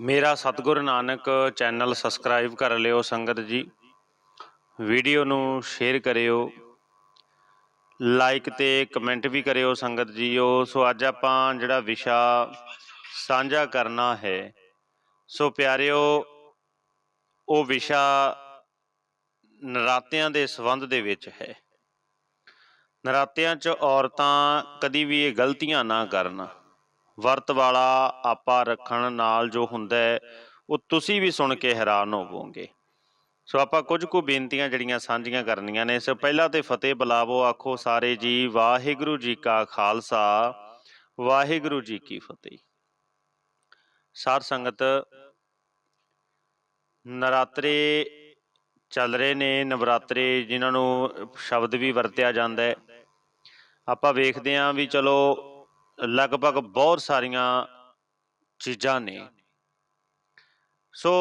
ਮੇਰਾ ਸਤਿਗੁਰ Nanak channel subscribe ਕਰ ਲਿਓ ਸੰਗਤ ਜੀ। ਵੀਡੀਓ ਨੂੰ ਸ਼ੇਅਰ ਕਰਿਓ। ਲਾਈਕ ਤੇ ਕਮੈਂਟ ਵੀ ਕਰਿਓ ਸੰਗਤ ਜੀਓ। ਸੋ ਅੱਜ ਆਪਾਂ ਜਿਹੜਾ ਵਿਸ਼ਾ ਸਾਂਝਾ ਕਰਨਾ ਹੈ, ਸੋ ਪਿਆਰਿਓ, ਉਹ ਵਿਸ਼ਾ ਨਰਾਤਿਆਂ ਦੇ ਸੰਬੰਧ ਦੇ ਵਿੱਚ ਹੈ। ਨਰਾਤਿਆਂ 'ਚ ਔਰਤਾਂ ਕਦੀ ਵੀ ਇਹ ਗਲਤੀਆਂ ਨਾ ਕਰਨ। ਵਰਤ ਵਾਲਾ ਆਪਾ ਰੱਖਣ ਨਾਲ ਜੋ ਹੁੰਦਾ ਹੈ ਉਹ ਤੁਸੀਂ ਵੀ ਸੁਣ ਕੇ ਹੈਰਾਨ ਹੋਵੋਗੇ। ਸੋ ਆਪਾਂ ਕੁਝ ਕੁ ਬੇਨਤੀਆਂ ਜਿਹੜੀਆਂ ਸਾਂਝੀਆਂ ਕਰਨੀਆਂ ਨੇ, ਸੋ ਪਹਿਲਾਂ ਤੇ ਫਤਿਹ ਬੁਲਾਵੋ, ਆਖੋ ਸਾਰੇ ਜੀ, ਵਾਹਿਗੁਰੂ ਜੀ ਕਾ ਖਾਲਸਾ, ਵਾਹਿਗੁਰੂ ਜੀ ਕੀ ਫਤਿਹ। ਸਾਧ ਸੰਗਤ, ਨਰਾਤਰੇ ਚੱਲ ਰਹੇ ਨੇ, ਨਵਰਾਤਰੇ ਜਿਨ੍ਹਾਂ ਨੂੰ ਸ਼ਬਦ ਵੀ ਵਰਤਿਆ ਜਾਂਦਾ ਹੈ। ਆਪਾਂ ਵੇਖਦੇ ਹਾਂ ਵੀ ਚਲੋ ਲਗਭਗ ਬਹੁਤ ਸਾਰੀਆਂ ਚੀਜ਼ਾਂ ਨੇ। ਸੋ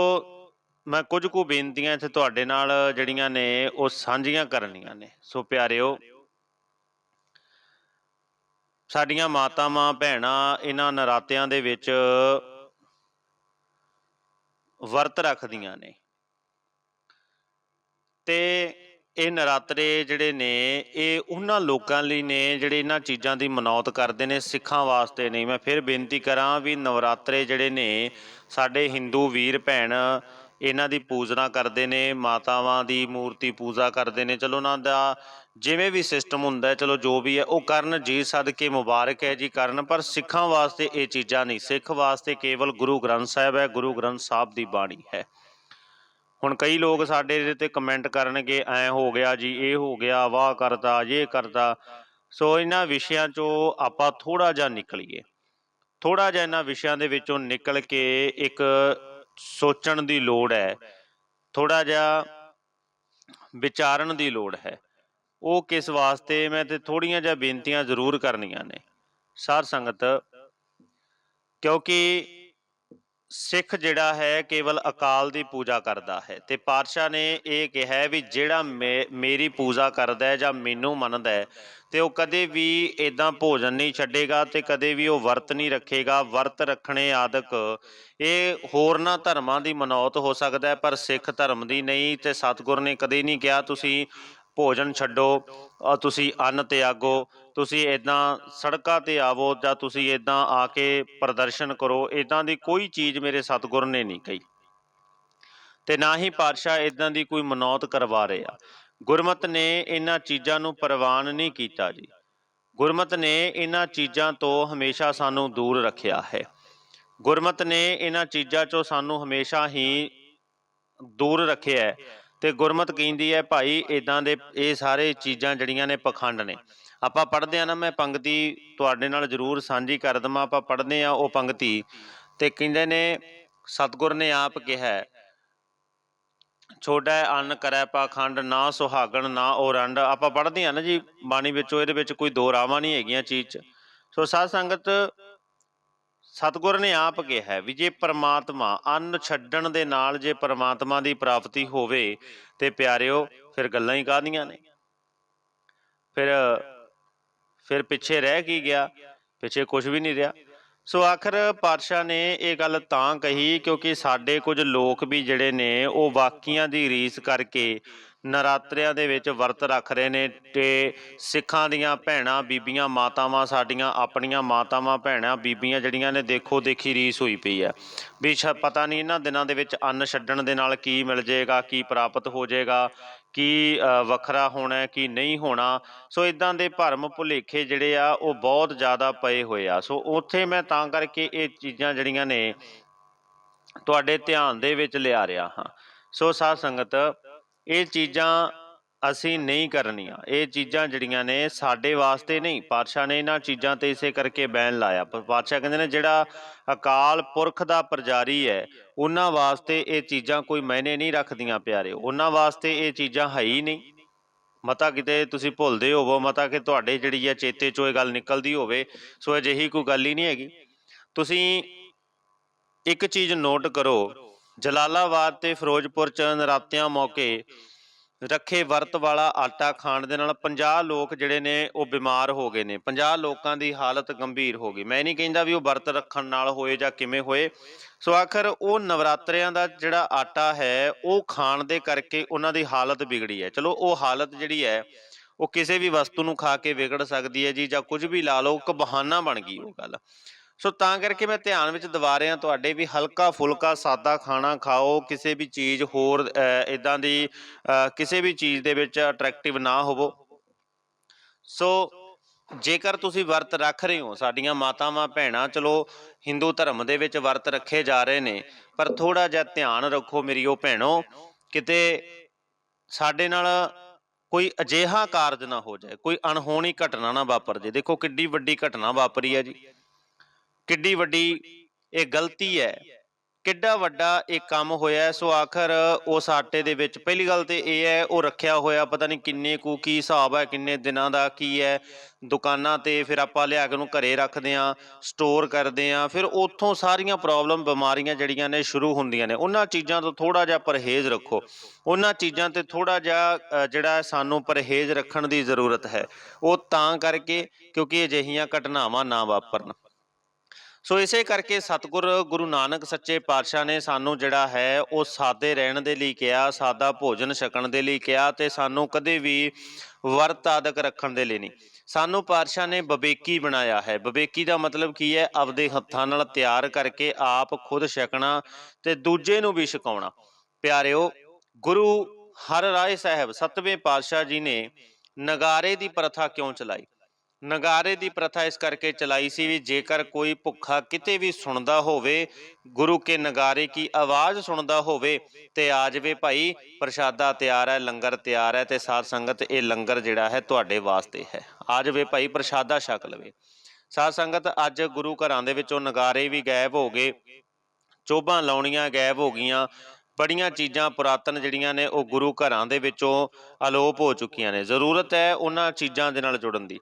ਮੈਂ ਕੁਝ ਕੁ ਬੇਨਤੀਆਂ ਇੱਥੇ ਤੁਹਾਡੇ ਨਾਲ ਜਿਹੜੀਆਂ ਨੇ, ਉਹ ਸਾਂਝੀਆਂ ਕਰਨੀਆਂ ਨੇ। ਸੋ ਪਿਆਰਿਓ, ਸਾਡੀਆਂ ਮਾਤਾਵਾਂ, ਭੈਣਾਂ ਇਹਨਾਂ ਨਰਾਤਿਆਂ ਦੇ ਵਿੱਚ ਵਰਤ ਰੱਖਦੀਆਂ ਨੇ। ਤੇ ਇਹ ਨਰਾਤਰੇ ਜਿਹੜੇ ਨੇ, ਇਹ ਉਹਨਾਂ ਲੋਕਾਂ ਲਈ ਨੇ ਜਿਹੜੇ ਇਹਨਾਂ ਚੀਜ਼ਾਂ ਦੀ ਮਨੌਤ ਕਰਦੇ ਨੇ, ਸਿੱਖਾਂ ਵਾਸਤੇ ਨਹੀਂ। ਮੈਂ ਫਿਰ ਬੇਨਤੀ ਕਰਾਂ ਵੀ ਨਵਰਾਤਰੇ ਜਿਹੜੇ ਨੇ, ਸਾਡੇ ਹਿੰਦੂ ਵੀਰ ਭੈਣ ਇਹਨਾਂ ਦੀ ਪੂਜਨਾ ਕਰਦੇ ਨੇ, ਮਾਤਾਵਾਂ ਦੀ ਮੂਰਤੀ ਪੂਜਾ ਕਰਦੇ ਨੇ। ਚਲੋ ਉਹਨਾਂ ਦਾ ਜਿਵੇਂ ਵੀ ਸਿਸਟਮ ਹੁੰਦਾ ਚਲੋ ਜੋ ਵੀ ਹੈ, ਉਹ ਕਰਨ, ਜੀ ਸਦਕੇ ਮੁਬਾਰਕ ਹੈ ਜੀ ਕਰਨ, ਪਰ ਸਿੱਖਾਂ ਵਾਸਤੇ ਇਹ ਚੀਜ਼ਾਂ ਨਹੀਂ। ਸਿੱਖ ਵਾਸਤੇ ਕੇਵਲ ਗੁਰੂ ਗ੍ਰੰਥ ਸਾਹਿਬ ਹੈ, ਗੁਰੂ ਗ੍ਰੰਥ ਸਾਹਿਬ ਦੀ ਬਾਣੀ ਹੈ। ਹੁਣ ਕਈ ਲੋਕ ਸਾਡੇ ਇਹਦੇ ਤੇ ਕਮੈਂਟ ਕਰਨਗੇ, ਐ ਹੋ ਗਿਆ ਜੀ, ਇਹ ਹੋ ਗਿਆ, ਵਾਹ ਕਰਤਾ ਇਹ ਕਰਤਾ। ਸੋ ਇਹਨਾਂ ਵਿਸ਼ਿਆਂ ਚੋਂ ਆਪਾਂ ਥੋੜਾ ਜਿਹਾ ਨਿਕਲੀਏ। ਥੋੜਾ ਜਿਹਾ ਇਹਨਾਂ ਵਿਸ਼ਿਆਂ ਦੇ ਵਿੱਚੋਂ ਨਿਕਲ ਕੇ ਇੱਕ ਸੋਚਣ ਦੀ ਲੋੜ ਹੈ। ਥੋੜਾ ਜਿਹਾ ਵਿਚਾਰਨ ਦੀ ਲੋੜ ਹੈ। ਉਹ ਕਿਸ ਵਾਸਤੇ ਮੈਂ ਤੇ ਥੋੜੀਆਂ ਜਿਹਾ ਬੇਨਤੀਆਂ ਜ਼ਰੂਰ ਕਰਨੀਆਂ ਨੇ। ਸਾਧ ਸੰਗਤ, ਕਿਉਂਕਿ ਸਿੱਖ ਜਿਹੜਾ ਹੈ ਕੇਵਲ ਅਕਾਲ ਦੀ ਪੂਜਾ ਕਰਦਾ ਹੈ ਤੇ ਪਾਤਸ਼ਾਹ ਨੇ ਇਹ ਕਿਹਾ ਵੀ ਜਿਹੜਾ ਮੇ- ਮੇਰੀ ਪੂਜਾ ਕਰਦਾ ਹੈ ਜਾਂ ਮੈਨੂੰ ਮੰਨਦਾ ਹੈ ਤੇ ਉਹ ਕਦੇ ਵੀ ਇਦਾਂ ਭੋਜਨ ਨਹੀਂ ਛੱਡੇਗਾ ਤੇ ਕਦੇ ਵੀ ਉਹ ਵਰਤ ਨਹੀਂ ਰੱਖੇਗਾ, ਵਰਤ ਰੱਖਣੇ ਆਦਿਕ ਇਹ ਹੋਰਨਾਂ ਧਰਮਾਂ ਦੀ ਮਨੌਤ ਹੋ ਸਕਦਾ ਹੈ ਪਰ ਸਿੱਖ ਧਰਮ ਦੀ ਨਹੀਂ ਤੇ ਸਤਿਗੁਰ ਨੇ ਕਦੇ ਨਹੀਂ ਕਿਹਾ, ਤੁਸੀਂ ਭੋਜਨ ਛੱਡੋ ਤੁਸੀਂ ਅੰਨ ਤਿਆਗੋ, ਤੁਸੀਂ ਇਦਾਂ ਸੜਕਾਂ ਤੇ ਆਵੋ ਜਾਂ ਤੁਸੀਂ ਇਦਾਂ ਆ ਕੇ ਪ੍ਰਦਰਸ਼ਨ ਕਰੋ ਇਦਾਂ ਦੀ ਕੋਈ ਚੀਜ਼ ਮੇਰੇ ਸਤਿਗੁਰ ਨੇ ਨਹੀਂ ਕਹੀ। ਤੇ ਨਾ ਹੀ ਪਾਤਸ਼ਾਹ ਇਦਾਂ ਦੀ ਕੋਈ ਮਨੌਤ ਕਰਵਾ ਰਹੇ ਆ। ਗੁਰਮਤ ਨੇ ਇਹਨਾਂ ਚੀਜ਼ਾਂ ਨੂੰ ਪ੍ਰਵਾਨ ਨਹੀਂ ਕੀਤਾ ਜੀ। ਗੁਰਮਤ ਨੇ ਇਹਨਾਂ ਚੀਜ਼ਾਂ ਤੋਂ ਹਮੇਸ਼ਾ ਸਾਨੂੰ ਦੂਰ ਰੱਖਿਆ ਹੈ। ਗੁਰਮਤ ਨੇ ਇਹਨਾਂ ਚੀਜ਼ਾਂ ਚੋਂ ਸਾਨੂੰ ਹਮੇਸ਼ਾ ਹੀ ਦੂਰ ਰੱਖਿਆ ਹੈ। ਤੇ ਗੁਰਮਤ ਕਹਿੰਦੀ ਹੈ, ਭਾਈ ਇਦਾਂ ਦੇ ਇਹ ਸਾਰੇ ਚੀਜ਼ਾਂ ਜਿਹੜੀਆਂ ਨੇ ਪਖੰਡ ਨੇ। ਆਪਾਂ ਪੜ੍ਹਦੇ ਆ ਨਾ, ਮੈਂ ਪੰਕਤੀ ਤੁਹਾਡੇ ਨਾਲ ਜ਼ਰੂਰ ਸਾਂਝੀ ਕਰ ਦਵਾਂ। ਆਪਾਂ ਪੜ੍ਹਦੇ ਆ ਉਹ ਪੰਕਤੀ ਤੇ ਕਹਿੰਦੇ ਨੇ, ਸਤਿਗੁਰ ਨੇ ਆਪ ਕਿਹਾ ਛੋਟਾ ਅੰਨ ਕਰੈ ਪਾਖੰਡ ਨਾ ਸੁਹਾਗਣ, ਨਾ ਉਹ ਆਪਾਂ ਪੜ੍ਹਦੇ ਆ ਨਾ ਜੀ, ਬਾਣੀ ਵਿੱਚੋਂ ਇਹਦੇ ਵਿੱਚ ਕੋਈ ਦੋ ਰਾਵਾਂ ਨਹੀਂ ਹੈਗੀਆਂ ਚੀਜ਼ 'ਚ। ਸੋ ਸਾਧ ਸੰਗਤ ਸਤਿਗੁਰ ਨੇ ਆਪ ਕਿਹਾ ਹੈ ਵੀ ਜੇ ਪ੍ਰਮਾਤਮਾ ਅੰਨ ਛੱਡਣ ਦੇ ਨਾਲ ਜੇ ਪ੍ਰਮਾਤਮਾ ਦੀ ਪ੍ਰਾਪਤੀ ਹੋਵੇ ਤੇ ਪਿਆਰਿਓ, ਫਿਰ ਗੱਲਾਂ ਹੀ ਕਾਹਦੀਆਂ ਨੇ? ਫਿਰ ਫਿਰ ਪਿੱਛੇ ਰਹਿ ਕੀ ਗਿਆ? ਪਿੱਛੇ ਕੁਝ ਵੀ ਨਹੀਂ ਰਿਹਾ। ਸੋ ਆਖਰ ਪਾਤਸ਼ਾਹ ਨੇ ਇਹ ਗੱਲ ਤਾਂ ਕਹੀ ਕਿਉਂਕਿ ਸਾਡੇ ਕੁਝ ਲੋਕ ਵੀ ਜਿਹੜੇ ਨੇ, ਉਹ ਵਾਕੀਆਂ ਦੀ ਰੀਸ ਕਰਕੇ ਨਰਾਤਰਿਆਂ ਦੇ ਵਿੱਚ ਵਰਤ ਰੱਖ ਰਹੇ ਨੇ ਤੇ ਸਿੱਖਾਂ ਦੀਆਂ ਭੈਣਾਂ, ਬੀਬੀਆਂ, ਮਾਤਾਵਾਂ ਸਾਡੀਆਂ, ਆਪਣੀਆਂ ਮਾਤਾਵਾਂ, ਭੈਣਾਂ, ਬੀਬੀਆਂ ਜਿਹੜੀਆਂ ਨੇ ਦੇਖੋ ਦੇਖੀ ਰੀਸ ਹੋਈ ਪਈ ਆ ਵੀ ਸ਼ਾ ਪਤਾ ਨਹੀਂ ਇਹਨਾਂ ਦਿਨਾਂ ਦੇ ਵਿੱਚ ਅੰਨ ਛੱਡਣ ਦੇ ਨਾਲ ਕੀ ਮਿਲ ਜਾਏਗਾ, ਕੀ ਪ੍ਰਾਪਤ ਹੋ ਜਾਏਗਾ, ਕੀ ਵੱਖਰਾ ਹੋਣਾ, ਕੀ ਨਹੀਂ ਹੋਣਾ। ਸੋ ਇਦਾਂ ਦੇ ਭਰਮ ਭੁਲੇਖੇ ਜਿਹੜੇ ਆ, ਉਹ ਬਹੁਤ ਜ਼ਿਆਦਾ ਪਏ ਹੋਏ ਆ। ਸੋ ਉੱਥੇ ਮੈਂ ਤਾਂ ਕਰਕੇ ਇਹ ਚੀਜ਼ਾਂ ਜਿਹੜੀਆਂ ਨੇ ਤੁਹਾਡੇ ਧਿਆਨ ਦੇ ਵਿੱਚ ਲਿਆ ਰਿਹਾ ਹਾਂ। ਸੋ ਸਾਧ ਸੰਗਤ ਇਹ ਚੀਜ਼ਾਂ ਅਸੀਂ ਨਹੀਂ ਕਰਨੀਆਂ। ਇਹ ਚੀਜ਼ਾਂ ਜਿਹੜੀਆਂ ਨੇ ਸਾਡੇ ਵਾਸਤੇ ਨਹੀਂ, ਪਾਤਸ਼ਾਹ ਨੇ ਇਹਨਾਂ ਚੀਜ਼ਾਂ ਤੇ ਇਸੇ ਕਰਕੇ ਬੈਨ ਲਾਇਆ। ਪਰ ਪਾਤਸ਼ਾਹ ਕਹਿੰਦੇ ਨੇ ਜਿਹੜਾ ਅਕਾਲ ਪੁਰਖ ਦਾ ਪ੍ਰਜਾਰੀ ਹੈ, ਉਹਨਾਂ ਵਾਸਤੇ ਇਹ ਚੀਜ਼ਾਂ ਕੋਈ ਮਾਇਨੇ ਨਹੀਂ ਰੱਖਦੀਆਂ ਪਿਆਰੇ। ਉਹਨਾਂ ਵਾਸਤੇ ਇਹ ਚੀਜ਼ਾਂ ਹੈ ਹੀ ਨਹੀਂ। ਮਤਾ ਕਿਤੇ ਤੁਸੀਂ ਭੁੱਲਦੇ ਹੋਵੋ, ਮਤਾ ਕਿ ਤੁਹਾਡੇ ਜਿਹੜੀ ਹੈ ਚੇਤੇ ਚੋਂ ਇਹ ਗੱਲ ਨਿਕਲਦੀ ਹੋਵੇ, ਸੋ ਅਜਿਹੀ ਕੋਈ ਗੱਲ ਹੀ ਨਹੀਂ ਹੈਗੀ। ਤੁਸੀਂ ਇੱਕ ਚੀਜ਼ ਨੋਟ ਕਰੋ ਜਲਾਲਾਬਾਦ ਤੇ ਫਿਰੋਜ਼ਪੁਰ ਚ ਨਰਾਤਿਆਂ ਮੌਕੇ ਰੱਖੇ ਵਰਤ ਵਾਲਾ ਆਟਾ ਖਾਣ ਦੇ ਨਾਲ 50 ਲੋਕ ਜਿਹੜੇ ਨੇ ਉਹ ਬਿਮਾਰ ਹੋ ਗਏ ਨੇ। 50 ਲੋਕਾਂ ਦੀ ਹਾਲਤ ਗੰਭੀਰ ਹੋ ਗਈ। ਮੈਂ ਨਹੀਂ ਕਹਿੰਦਾ ਵੀ ਉਹ ਵਰਤ ਰੱਖਣ ਨਾਲ ਹੋਏ ਜਾਂ ਕਿਵੇਂ ਹੋਏ। ਸੋ ਆਖਰ ਉਹ ਨਵਰਾਤਰਿਆਂ ਦਾ ਜਿਹੜਾ ਆਟਾ ਹੈ, ਉਹ ਖਾਣ ਦੇ ਕਰਕੇ ਉਹਨਾਂ ਦੀ ਹਾਲਤ ਵਿਗੜੀ ਹੈ। ਚਲੋ, ਉਹ ਹਾਲਤ ਜਿਹੜੀ ਹੈ, ਉਹ ਕਿਸੇ ਵੀ ਵਸਤੂ ਨੂੰ ਖਾ ਕੇ ਵਿਗੜ ਸਕਦੀ ਹੈ ਜੀ ਜਾਂ ਕੁਝ ਵੀ ਲਾ ਲਓ, ਇੱਕ ਬਹਾਨਾ ਬਣ ਗਈ ਉਹ ਗੱਲ। ਸੋ ਤਾਂ ਕਰਕੇ ਮੈਂ ਧਿਆਨ ਵਿੱਚ ਦਿਵਾ ਰਿਹਾ ਤੁਹਾਡੇ ਵੀ ਹਲਕਾ ਫੁਲਕਾ ਸਾਦਾ ਖਾਣਾ ਖਾਓ, ਕਿਸੇ ਵੀ ਚੀਜ਼ ਹੋਰ ਇਦਾਂ ਦੀ ਕਿਸੇ ਵੀ ਚੀਜ਼ ਦੇ ਵਿੱਚ ਅਟਰੈਕਟਿਵ ਨਾ ਹੋਵੋ। ਸੋ ਜੇਕਰ ਤੁਸੀਂ ਵਰਤ ਰੱਖ ਰਹੇ ਹੋ, ਸਾਡੀਆਂ ਮਾਤਾਵਾਂ ਭੈਣਾਂ, ਚਲੋ ਹਿੰਦੂ ਧਰਮ ਦੇ ਵਿੱਚ ਵਰਤ ਰੱਖੇ ਜਾ ਰਹੇ ਨੇ, ਪਰ ਥੋੜਾ ਜਿਹਾ ਧਿਆਨ ਰੱਖੋ ਮੇਰੀ ਉਹ ਭੈਣੋ, ਕਿਤੇ ਸਾਡੇ ਨਾਲ ਕੋਈ ਅਜਿਹਾ ਕਾਰਜ ਨਾ ਹੋ ਜਾਏ, ਕੋਈ ਅਣਹੋਣੀ ਘਟਨਾ ਨਾ ਵਾਪਰ ਜੇ ਦੇਖੋ ਕਿੱਡੀ ਵੱਡੀ ਘਟਨਾ ਵਾਪਰੀ ਹੈ ਜੀ। ਕਿੱਡੀ ਵੱਡੀ ਇਹ ਗਲਤੀ ਹੈ। ਕਿੱਡਾ ਵੱਡਾ ਇਹ ਕੰਮ ਹੋਇਆ ਸੋ ਆਖਰ ਉਸ ਆਟੇ ਦੇ ਵਿੱਚ ਪਹਿਲੀ ਗੱਲ ਤੇ ਇਹ ਹੈ, ਉਹ ਰੱਖਿਆ ਹੋਇਆ ਪਤਾ ਨਹੀਂ ਕਿੰਨੇ ਕੁ, ਕੀ ਹਿਸਾਬ ਹੈ, ਕਿੰਨੇ ਦਿਨਾਂ ਦਾ ਕੀ ਹੈ। ਦੁਕਾਨਾਂ ਤੇ ਫਿਰ ਆਪਾਂ ਲਿਆ ਕੇ ਉਹਨੂੰ ਘਰੇ ਰੱਖਦੇ ਆਂ ਸਟੋਰ ਕਰਦੇ ਆਂ ਫਿਰ ਉੱਥੋਂ ਸਾਰੀਆਂ ਪ੍ਰੋਬਲਮ ਬਿਮਾਰੀਆਂ ਜਿਹੜੀਆਂ ਨੇ ਸ਼ੁਰੂ ਹੁੰਦੀਆਂ ਨੇ। ਉਹਨਾਂ ਚੀਜ਼ਾਂ ਤੋਂ ਥੋੜਾ ਜਿਹਾ ਪਰਹੇਜ਼ ਰੱਖੋ। ਉਹਨਾਂ ਚੀਜ਼ਾਂ ਤੇ ਥੋੜਾ ਜਿਹਾ ਜਿਹੜਾ ਸਾਨੂੰ ਪਰਹੇਜ਼ ਰੱਖਣ ਦੀ ਜ਼ਰੂਰਤ ਹੈ। ਉਹ ਤਾਂ ਕਰਕੇ ਕਿਉਂਕਿ ਅਜਿਹੀਆਂ ਘਟਨਾਵਾਂ ਨਾ ਵਾਪਰਨ। ਸੋ ਇਸੇ ਕਰਕੇ ਸਤਿਗੁਰ ਗੁਰੂ ਨਾਨਕ ਸੱਚੇ ਪਾਤਸ਼ਾਹ ਨੇ ਸਾਨੂੰ ਜਿਹੜਾ ਹੈ, ਉਹ ਸਾਦੇ ਰਹਿਣ ਦੇ ਲਈ ਕਿਹਾ, ਸਾਦਾ ਭੋਜਨ ਛਕਣ ਦੇ ਲਈ ਕਿਹਾ ਤੇ ਸਾਨੂੰ ਕਦੇ ਵੀ ਵਰਤ ਆਦਿਕ ਰੱਖਣ ਦੇ ਲਈ ਨਹੀਂ। ਸਾਨੂੰ ਪਾਤਸ਼ਾਹ ਨੇ ਬਵੇਕੀ ਬਣਾਇਆ ਹੈ। ਬਵੇਕੀ ਦਾ ਮਤਲਬ ਕੀ ਹੈ? ਆਪਦੇ ਹੱਥਾਂ ਨਾਲ ਤਿਆਰ ਕਰਕੇ ਆਪ ਖੁਦ ਛਕਣਾ ਤੇ ਦੂਜੇ ਨੂੰ ਵੀ ਛਕਾਉਣਾ। ਪਿਆਰਿਓ, ਗੁਰੂ ਹਰ ਰਾਏ ਸਾਹਿਬ ਸਤਵੇਂ ਪਾਤਸ਼ਾਹ ਜੀ ਨੇ ਨਗਾਰੇ ਦੀ ਪ੍ਰਥਾ ਕਿਉਂ ਚਲਾਈ? ਨਗਾਰੇ ਦੀ ਪ੍ਰਥਾ ਇਸ ਕਰਕੇ ਚਲਾਈ ਸੀ ਵੀ ਜੇਕਰ ਕੋਈ ਭੁੱਖਾ ਕਿਤੇ ਵੀ ਸੁਣਦਾ ਹੋਵੇ, ਗੁਰੂ ਕੇ ਨਗਾਰੇ ਕੀ ਆਵਾਜ਼ ਸੁਣਦਾ ਹੋਵੇ, ਤੇ ਆ ਜਾਵੇ ਭਾਈ, ਪ੍ਰਸ਼ਾਦਾ ਤਿਆਰ ਹੈ, ਲੰਗਰ ਤਿਆਰ ਹੈ, ਤੇ ਸਾਧ ਸੰਗਤ ਇਹ ਲੰਗਰ ਜਿਹੜਾ ਹੈ ਤੁਹਾਡੇ ਵਾਸਤੇ ਹੈ। ਆ ਜਾਵੇ ਭਾਈ, ਪ੍ਰਸ਼ਾਦਾ ਛਕ ਲਵੇ। ਸਾਧ ਸੰਗਤ ਅੱਜ ਗੁਰੂ ਘਰਾਂ ਦੇ ਵਿੱਚੋਂ ਨਗਾਰੇ ਵੀ ਗਾਇਬ ਹੋ ਗਏ ਚੋਬਾਂ ਲਾਉਣੀਆਂ ਗਾਇਬ ਹੋ ਗਈਆਂ, ਬੜੀਆਂ ਚੀਜ਼ਾਂ ਪੁਰਾਤਨ ਜਿਹੜੀਆਂ ਨੇ ਉਹ ਗੁਰੂ ਘਰਾਂ ਦੇ ਵਿੱਚੋਂ ਅਲੋਪ ਹੋ ਚੁੱਕੀਆਂ ਨੇ। ਜ਼ਰੂਰਤ ਹੈ ਉਹਨਾਂ ਚੀਜ਼ਾਂ ਦੇ ਨਾਲ ਜੁੜਨ ਦੀ।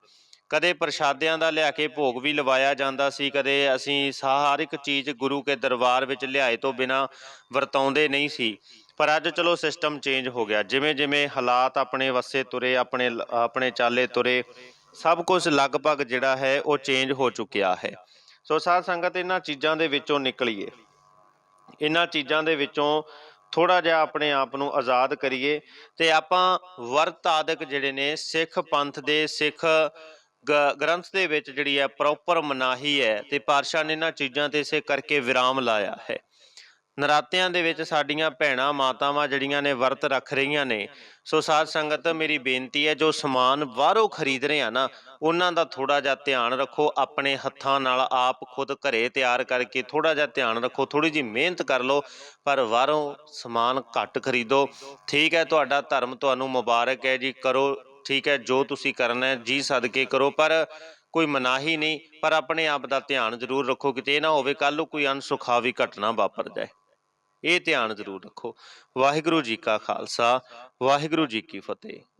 ਕਦੇ ਪ੍ਰਸ਼ਾਦਿਆਂ ਦਾ ਲਿਆ ਕੇ ਭੋਗ ਵੀ ਲਵਾਇਆ ਜਾਂਦਾ ਸੀ, ਕਦੇ ਅਸੀਂ ਹਰ ਇੱਕ ਚੀਜ਼ ਗੁਰੂ ਕੇ ਦਰਬਾਰ ਵਿੱਚ ਲਿਆਏ ਤੋਂ ਬਿਨਾ ਵਰਤਾਉਂਦੇ ਨਹੀਂ ਸੀ। ਪਰ ਅੱਜ ਚਲੋ ਸਿਸਟਮ ਚੇਂਜ ਹੋ ਗਿਆ। ਜਿਵੇਂ ਜਿਵੇਂ ਹਾਲਾਤ ਆਪਣੇ ਵਸੇ ਤੁਰੇ, ਆਪਣੇ ਆਪਣੇ ਚਾਲੇ ਤੁਰੇ, ਸਭ ਕੁਝ ਲਗਭਗ ਜਿਹੜਾ ਹੈ ਉਹ ਚੇਂਜ ਹੋ ਚੁੱਕਿਆ ਹੈ। ਸੋ ਸਾਧ ਸੰਗਤ, ਇਹਨਾਂ ਚੀਜ਼ਾਂ ਦੇ ਵਿੱਚੋਂ ਨਿਕਲੀਏ। ਇਹਨਾਂ ਚੀਜ਼ਾਂ ਦੇ ਵਿੱਚੋਂ ਥੋੜਾ ਜਿਹਾ ਆਪਣੇ ਆਪ ਨੂੰ ਆਜ਼ਾਦ ਕਰੀਏ ਤੇ ਆਪਾਂ ਵਰਤ ਆਦਿਕ ਜਿਹੜੇ ਨੇ ਸਿੱਖ ਪੰਥ ਦੇ, ਸਿੱਖ ਗ੍ਰੰਥ ਦੇ ਵਿੱਚ ਜਿਹੜੀ ਹੈ ਪ੍ਰੋਪਰ ਮਨਾਹੀ ਹੈ ਤੇ ਪਾਤਸ਼ਾਹ ਨੇ ਇਹਨਾਂ ਚੀਜ਼ਾਂ ਤੇ ਇਸੇ ਕਰਕੇ ਵਿਰਾਮ ਲਾਇਆ ਹੈ। ਨਰਾਤਿਆਂ ਦੇ ਵਿੱਚ ਸਾਡੀਆਂ ਭੈਣਾਂ ਮਾਤਾਵਾਂ ਜਿਹੜੀਆਂ ਨੇ ਵਰਤ ਰੱਖ ਰਹੀਆਂ ਨੇ, ਸੋ ਸਾਧ ਸੰਗਤ ਮੇਰੀ ਬੇਨਤੀ ਹੈ ਜੋ ਸਮਾਨ ਬਾਹਰੋਂ ਖਰੀਦ ਰਹੇ ਆ ਨਾ, ਉਹਨਾਂ ਦਾ ਥੋੜਾ ਜਿਹਾ ਧਿਆਨ ਰੱਖੋ, ਆਪਣੇ ਹੱਥਾਂ ਨਾਲ ਆਪ ਖੁਦ ਘਰੇ ਤਿਆਰ ਕਰਕੇ ਥੋੜਾ ਜਿਹਾ ਧਿਆਨ ਰੱਖੋ ਥੋੜੀ ਜਿਹੀ ਮਿਹਨਤ ਕਰ ਲਓ, ਪਰ ਬਾਹਰੋਂ ਸਮਾਨ ਘੱਟ ਖਰੀਦੋ। ਠੀਕ ਹੈ, ਤੁਹਾਡਾ ਧਰਮ ਤੁਹਾਨੂੰ ਮੁਬਾਰਕ ਹੈ ਜੀ, ਕਰੋ ਠੀਕ ਹੈ, ਜੋ ਤੁਸੀਂ ਕਰਨਾ ਹੈ, ਜੀ ਸਦਕੇ ਕਰੋ, ਪਰ ਕੋਈ ਮਨਾਹੀ ਨਹੀਂ, ਪਰ ਆਪਣੇ ਆਪ ਦਾ ਧਿਆਨ ਜ਼ਰੂਰ ਰੱਖੋ ਕਿਤੇ ਇਹ ਨਾ ਹੋਵੇ ਕੱਲ ਨੂੰ ਕੋਈ ਅਨਸੁਖਾਵੀ ਘਟਨਾ ਵਾਪਰ ਜਾਏ। ਇਹ ਧਿਆਨ ਜ਼ਰੂਰ ਰੱਖੋ। ਵਾਹਿਗੁਰੂ ਜੀ ਕਾ ਖਾਲਸਾ, ਵਾਹਿਗੁਰੂ ਜੀ ਕੀ ਫਤਿਹ।